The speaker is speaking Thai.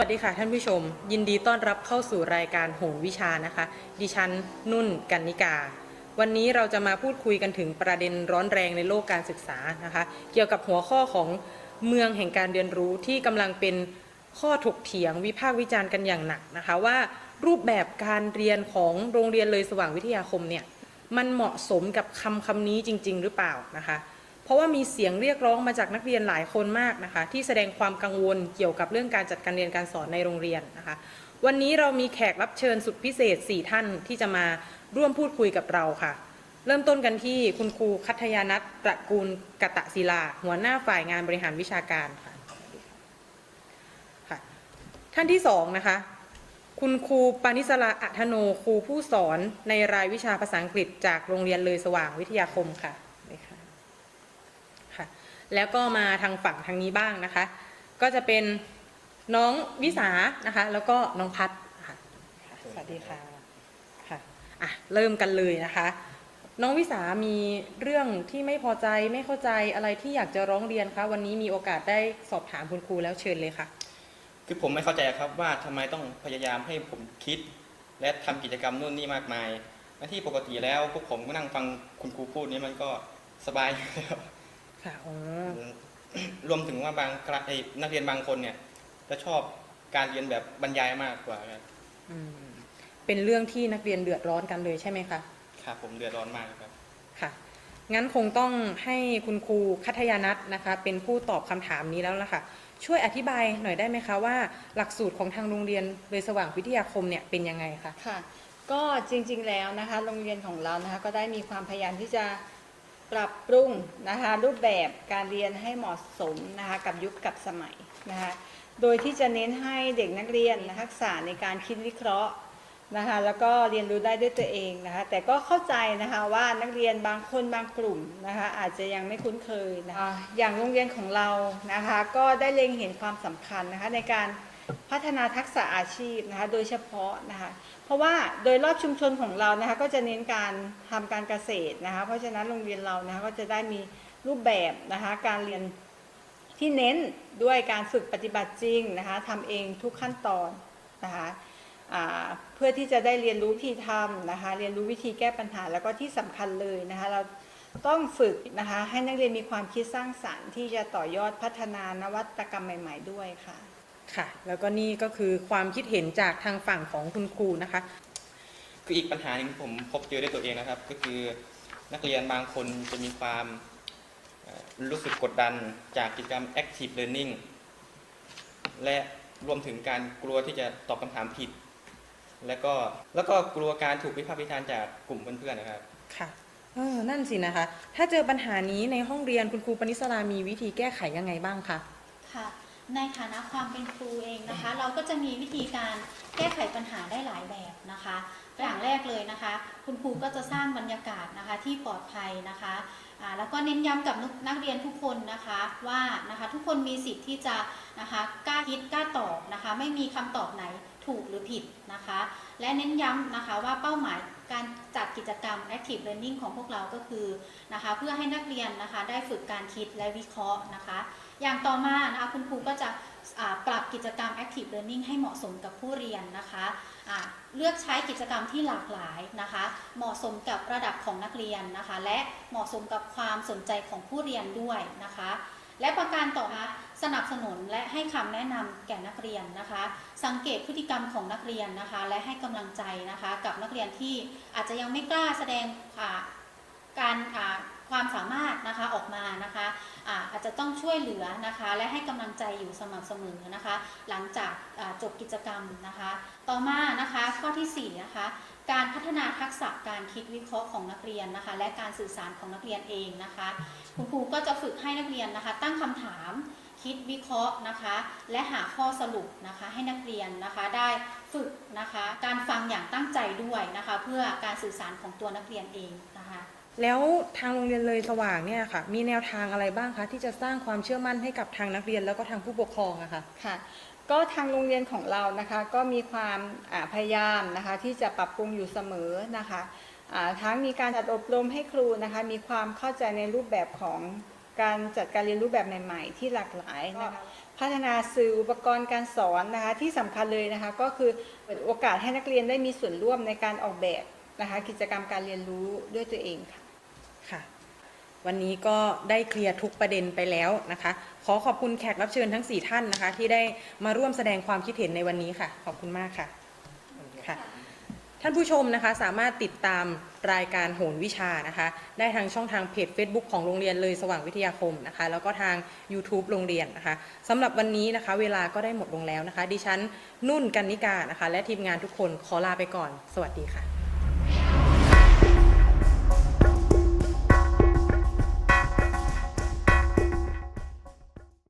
วัสดีค่ะท่านผู้ชม ยินดีต้อนรับเข้าสู่รายการโหงวิชานะคะ ดิฉันนุ่นกันนิกา วันนี้เราจะมาพูดคุยกันถึงประเด็นร้อนแรงในโลกการศึกษานะคะ เกี่ยวกับหัวข้อของเมืองแห่งการเรียนรู้ที่กำลังเป็นข้อถกเถียงวิพากษ์วิจารณ์กันอย่างหนักนะคะ ว่ารูปแบบการเรียนของโรงเรียนเลยสว่างวิทยาคมเนี่ยมันเหมาะสมกับคำคำนี้จริง ๆ หรือเปล่านะคะ เพราะว่ามีเสียงเรียกร้องมาจากนักเรียนหลายคนมากนะคะ ที่แสดงความกังวลเกี่ยวกับเรื่องการจัดการเรียนการสอนในโรงเรียนนะคะ วันนี้เรามีแขกรับเชิญสุดพิเศษ 4 ท่านที่จะมาร่วมพูดคุยกับเราค่ะ เริ่มต้นกันที่คุณครูคัทยานัทตระกูลกตะศิลา หัวหน้าฝ่ายงานบริหารวิชาการค่ะค่ะ ท่านที่สองนะคะคุณครูปานิสราอัธโนครูผู้สอนในรายวิชาภาษาอังกฤษจากโรงเรียนเลยสว่างวิทยาคมค่ะ ค่ะ แล้วก็มาทางฝั่งทางนี้บ้างนะคะ ก็จะเป็นน้องวิสานะคะ แล้วก็น้องพัดค่ะค่ะสวัสดีค่ะค่ะอะเริ่มกันเลยนะคะ น้องวิสามีเรื่องที่ไม่พอใจไม่เข้าใจอะไรที่อยากจะร้องเรียนคะวันนี้มีโอกาสได้สอบถามคุณครูแล้วเชิญเลยค่ะ คือผมไม่เข้าใจครับว่าทำไมต้องพยายามให้ผมคิด และทำกิจกรรมนู่นนี่มากมายหน้าที่ปกติแล้วพวกผมก็นั่งฟังคุณครูพูดนี้มันก็สบายอยู่แล้ว ค่ะอ๋อรวมถึงว่าบางครั้งไอ้นักเรียนบางคนเนี่ย จะชอบการเรียนแบบบรรยายมากกว่าครับอืมเป็นเรื่องที่นักเรียนเดือดร้อนกันเลยใช่ไหมคะครับผมเดือดร้อนมากครับ ค่ะ งั้นคงต้องให้คุณครูคัทยานัทนะคะ เป็นผู้ตอบคำถามนี้แล้วล่ะค่ะ ช่วยอธิบายหน่อยได้ไหมคะว่า หลักสูตรของทางโรงเรียนเลยสว่างวิทยาคมเนี่ยเป็นยังไงคะ ค่ะ ก็จริงๆแล้วนะคะ โรงเรียนของเรานะคะก็ได้มีความพยายามที่จะ ปรับปรุงนะคะรูปแบบการเรียนให้เหมาะสมนะคะกับยุคกับสมัยนะคะโดยที่จะเน้นให้เด็กนักเรียนทักษะในการคิดวิเคราะห์นะคะแล้วก็เรียนรู้ได้ด้วยตัวเองนะคะแต่ก็เข้าใจนะคะว่านักเรียนบางคนบางกลุ่มนะคะอาจจะยังไม่คุ้นเคยนะคะอย่างโรงเรียนของเรานะคะก็ได้เล็งเห็นความสำคัญนะคะในการ พัฒนาทักษะอาชีพนะคะโดยเฉพาะนะคะเพราะว่าโดยรอบชุมชนของเรานะคะก็จะเน้นการทำการเกษตรนะคะเพราะฉะนั้นโรงเรียนเรานะคะก็จะได้มีรูปแบบนะคะการเรียนที่เน้นด้วยการฝึกปฏิบัติจริงนะคะทำเองทุกขั้นตอนนะคะเพื่อที่จะได้เรียนรู้วิธีทำนะคะเรียนรู้วิธีแก้ปัญหาแล้วก็ที่สำคัญเลยนะคะเราต้องฝึกนะคะให้นักเรียนมีความคิดสร้างสรรค์ที่จะต่อยอดพัฒนานวัตกรรมใหม่ ๆ ด้วยค่ะ ค่ะ แล้วก็นี่ก็คือความคิดเห็นจากทางฝั่งของคุณครูนะคะ คืออีกปัญหาหนึ่งที่ผมพบเจอด้วยตัวเองนะครับ ก็คือนักเรียนบางคนจะมีความเอ่อรู้สึกกดดันจากกิจกรรม active learning และรวมถึงการกลัวที่จะตอบคำถามผิด แล้วก็แล้วก็กลัวการถูกวิพากษ์วิจารณ์จากกลุ่มเพื่อนๆนะครับ ค่ะ เออ นั่นสินะคะ ถ้าเจอปัญหานี้ในห้องเรียนคุณครูปณิสรามีวิธีแก้ไขยังไงบ้างคะ ค่ะ ในฐานะความเป็นครูเองนะคะ เราก็จะมีวิธีการแก้ไขปัญหาได้หลายแบบนะคะ อย่างแรกเลยนะคะ คุณครูก็จะสร้างบรรยากาศนะคะที่ปลอดภัยนะคะอ่าแล้วก็เน้นย้ำกับนักเรียนทุกคนนะคะว่านะคะทุกคนมีสิทธิ์ที่จะนะคะกล้าคิดกล้าตอบนะคะ ไม่มีคำตอบไหนถูกหรือผิดนะคะ และเน้นย้ำนะคะว่าเป้าหมายการจัดกิจกรรม active learning ของพวกเราก็คือนะคะเพื่อให้นักเรียนนะคะได้ฝึกการคิดและวิเคราะห์นะคะ อย่างต่อมานะคะคุณครูก็จะปรับกิจกรรม active learning ให้เหมาะสมกับผู้เรียนนะคะอ่าเลือกใช้กิจกรรมที่หลากหลายนะคะ เหมาะสมกับระดับของนักเรียนนะคะ และเหมาะสมกับความสนใจของผู้เรียนด้วยนะคะ และประการต่อมาสนับสนุนและให้คำแนะนำแก่นักเรียนนะคะ สังเกตพฤติกรรมของนักเรียนนะคะ และให้กำลังใจนะคะ กับนักเรียนที่อาจจะยังไม่กล้าแสดงอ่าการอ่า ความสามารถนะคะออกมานะคะอาอาจจะต้องช่วยเหลือนะคะและให้กำลังใจอยู่สม่ำเสมอนะคะ หลังจากจบกิจกรรมนะคะ ต่อมานะคะข้อที่4นะคะการพัฒนาทักษะการคิดวิเคราะห์ของนักเรียนนะคะ และการสื่อสารของนักเรียนเองนะคะ คุณครูก็จะฝึกให้นักเรียนนะคะ ตั้งคำถามคิดวิเคราะห์นะคะ และหาข้อสรุปนะคะให้นักเรียนนะคะได้ฝึกนะคะ การฟังอย่างตั้งใจด้วยนะคะ เพื่อการสื่อสารของตัวนักเรียนเองนะคะ แล้วทางโรงเรียนเลยสว่างเนี่ยค่ะ มีแนวทางอะไรบ้างคะที่จะสร้างความเชื่อมั่นให้กับทางนักเรียนแล้วก็ทางผู้ปกครองอะค่ะค่ะ ก็ทางโรงเรียนของเรานะคะก็มีความอ่าพยายามนะคะที่จะปรับปรุงอยู่เสมอนะคะอ่าทั้งมีการจัดอบรมให้ครูนะคะมีความเข้าใจในรูปแบบของการจัดการเรียนรู้แบบใหม่ ๆ ที่หลากหลายนะคะพัฒนาสื่ออุปกรณ์การสอนนะคะที่สำคัญเลยนะคะก็คือเปิดโอกาสให้นักเรียนได้มีส่วนร่วมในการออกแบบนะคะกิจกรรมการเรียนรู้ด้วยตัวเองค่ะ ค่ะ วันนี้ก็ได้เคลียร์ทุกประเด็นไปแล้วนะคะ ขอขอบคุณแขกรับเชิญทั้ง 4 ท่านนะคะ ที่ได้มาร่วมแสดงความคิดเห็นในวันนี้ค่ะ ขอบคุณมากค่ะค่ะท่านผู้ชมนะคะสามารถติดตามรายการโหนวิชานะคะ ได้ทางช่องทางเพจ Facebook ของโรงเรียนเลยสว่างวิทยาคมนะคะ แล้วก็ทาง YouTube โรงเรียนนะคะสำหรับวันนี้นะคะ เวลาก็ได้หมดลงแล้วนะคะ ดิฉันนุ่นกันนิกานะคะ และทีมงานทุกคนขอลาไปก่อน สวัสดีค่ะ